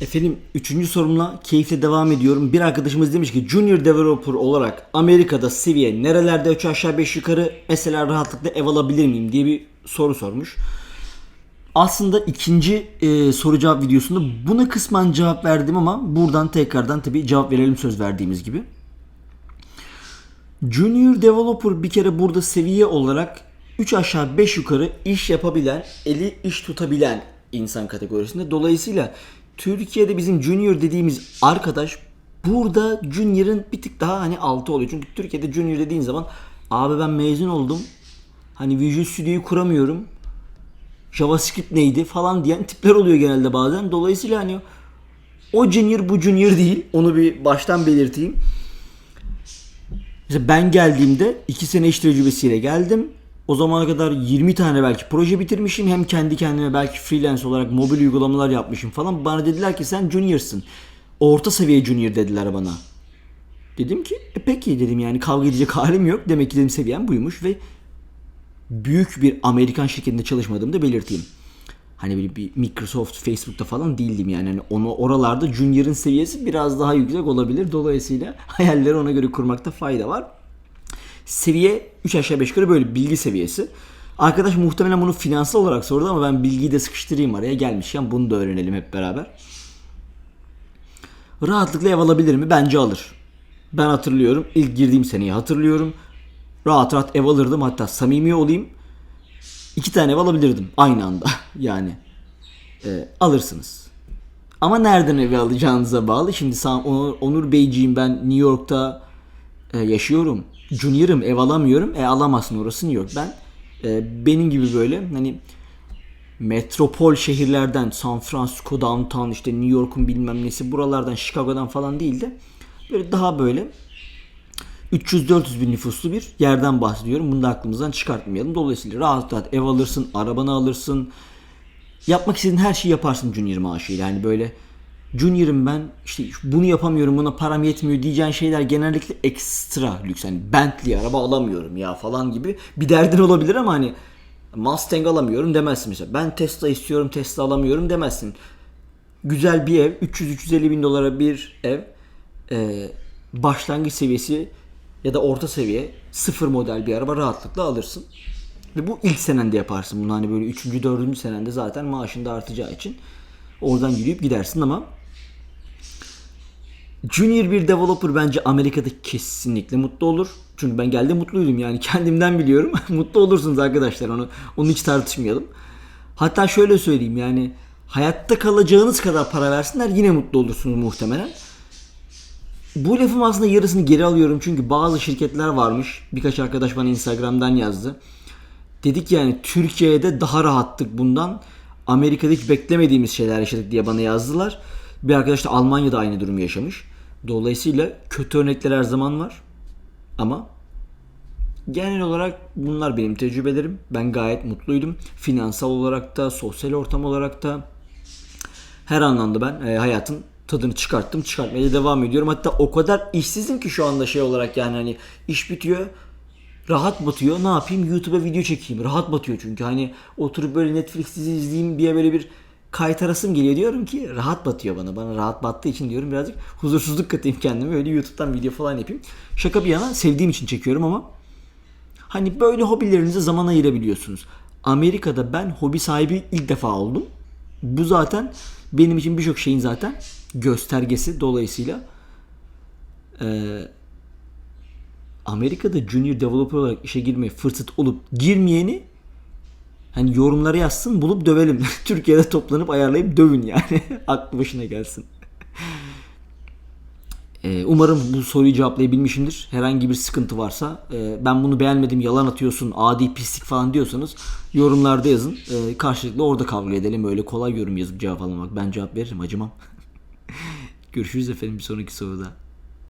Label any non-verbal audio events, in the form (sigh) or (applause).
Efendim üçüncü sorumla keyifle devam ediyorum. Bir arkadaşımız demiş ki Junior Developer olarak Amerika'da seviye nerelerde 3 aşağı 5 yukarı mesela rahatlıkla ev alabilir miyim diye bir soru sormuş. Aslında ikinci e, soru cevap videosunda buna kısmen cevap verdim ama buradan tekrardan tabii cevap verelim söz verdiğimiz gibi. Junior Developer bir kere burada seviye olarak 3 aşağı 5 yukarı iş yapabilen, eli iş tutabilen insan kategorisinde. Dolayısıyla Türkiye'de bizim Junior dediğimiz arkadaş burada Junior'ın bir tık daha hani altı oluyor. Çünkü Türkiye'de Junior dediğin zaman abi ben mezun oldum. Hani Visual Studio'yu kuramıyorum. JavaScript neydi falan diyen tipler oluyor genelde bazen. Dolayısıyla hani o Junior bu Junior değil. Onu bir baştan belirteyim. Mesela ben geldiğimde 2 sene iş tecrübesiyle geldim. O zamana kadar 20 tane belki proje bitirmişim. Hem kendi kendime belki freelance olarak mobil uygulamalar yapmışım falan. Bana dediler ki sen junior'sın. Orta seviye junior dediler bana. Dedim ki e peki dedim yani kavga edecek halim yok. Demek ki dedim seviyem buymuş ve büyük bir Amerikan şirketinde çalışmadığımı da belirteyim. Hani böyle bir Microsoft, Facebook'ta falan değildim yani. Hani onu oralarda Junior'ın seviyesi biraz daha yüksek olabilir. Dolayısıyla (laughs) hayalleri ona göre kurmakta fayda var. Seviye 3 aşağı 5 yukarı böyle bilgi seviyesi. Arkadaş muhtemelen bunu finansal olarak sordu ama ben bilgiyi de sıkıştırayım araya gelmişken bunu da öğrenelim hep beraber. Rahatlıkla ev alabilir mi? Bence alır. Ben hatırlıyorum. ilk girdiğim seneyi hatırlıyorum. Rahat rahat ev alırdım. Hatta samimi olayım. iki tane ev alabilirdim aynı anda. (laughs) yani e, alırsınız. Ama nereden evi alacağınıza bağlı. Şimdi Onur, Onur Beyciğim ben New York'ta e, yaşıyorum. Junior'ım ev alamıyorum. E alamazsın orası New York. Ben e, benim gibi böyle hani metropol şehirlerden San Francisco downtown işte New York'un bilmem nesi buralardan Chicago'dan falan değil de böyle daha böyle 300-400 bin nüfuslu bir yerden bahsediyorum. Bunu da aklımızdan çıkartmayalım. Dolayısıyla rahat rahat ev alırsın, arabanı alırsın. Yapmak istediğin her şeyi yaparsın Junior maaşıyla. Yani böyle Junior'ım ben işte bunu yapamıyorum buna param yetmiyor diyeceğin şeyler genellikle ekstra lüks. Hani Bentley araba alamıyorum ya falan gibi bir derdin olabilir ama hani Mustang alamıyorum demezsin mesela. Ben Tesla istiyorum Tesla alamıyorum demezsin. Güzel bir ev 300-350 bin dolara bir ev e, başlangıç seviyesi ya da orta seviye sıfır model bir araba rahatlıkla alırsın. Ve bu ilk senende yaparsın bunu hani böyle 3. 4. senende zaten maaşın da artacağı için oradan yürüyüp gidersin ama Junior bir developer bence Amerika'da kesinlikle mutlu olur. Çünkü ben geldi mutluydum yani (laughs) kendimden biliyorum. (laughs) mutlu olursunuz arkadaşlar onu onu hiç tartışmayalım. Hatta şöyle söyleyeyim yani hayatta kalacağınız kadar para versinler yine mutlu olursunuz muhtemelen. Bu lafım aslında yarısını geri alıyorum çünkü bazı şirketler varmış. Birkaç arkadaş bana Instagram'dan yazdı. Dedik yani Türkiye'de daha rahattık bundan. Amerika'da hiç beklemediğimiz şeyler yaşadık diye bana yazdılar. Bir arkadaş da Almanya'da aynı durumu yaşamış. Dolayısıyla kötü örnekler her zaman var. Ama genel olarak bunlar benim tecrübelerim. Ben gayet mutluydum. Finansal olarak da, sosyal ortam olarak da her anlamda ben e, hayatın tadını çıkarttım. Çıkartmaya devam ediyorum. Hatta o kadar işsizim ki şu anda şey olarak yani hani iş bitiyor. Rahat batıyor. Ne yapayım? YouTube'a video çekeyim. Rahat batıyor çünkü. Hani oturup böyle Netflix dizi izleyeyim diye böyle bir kaytarasım geliyor. Diyorum ki rahat batıyor bana. Bana rahat battığı için diyorum birazcık huzursuzluk katayım kendime. Öyle YouTube'dan video falan yapayım. Şaka bir yana sevdiğim için çekiyorum ama hani böyle hobilerinize zaman ayırabiliyorsunuz. Amerika'da ben hobi sahibi ilk defa oldum. Bu zaten benim için birçok şeyin zaten göstergesi. Dolayısıyla eee Amerika'da junior developer olarak işe girmeye fırsat olup girmeyeni hani yorumlara yazsın bulup dövelim. (laughs) Türkiye'de toplanıp ayarlayıp dövün yani. (laughs) Aklı başına gelsin. Ee, umarım bu soruyu cevaplayabilmişimdir. Herhangi bir sıkıntı varsa e, ben bunu beğenmedim yalan atıyorsun adi pislik falan diyorsanız yorumlarda yazın. E, karşılıklı orada kavga edelim. Öyle kolay yorum yazıp cevap almak. Ben cevap veririm acımam. (laughs) Görüşürüz efendim bir sonraki soruda.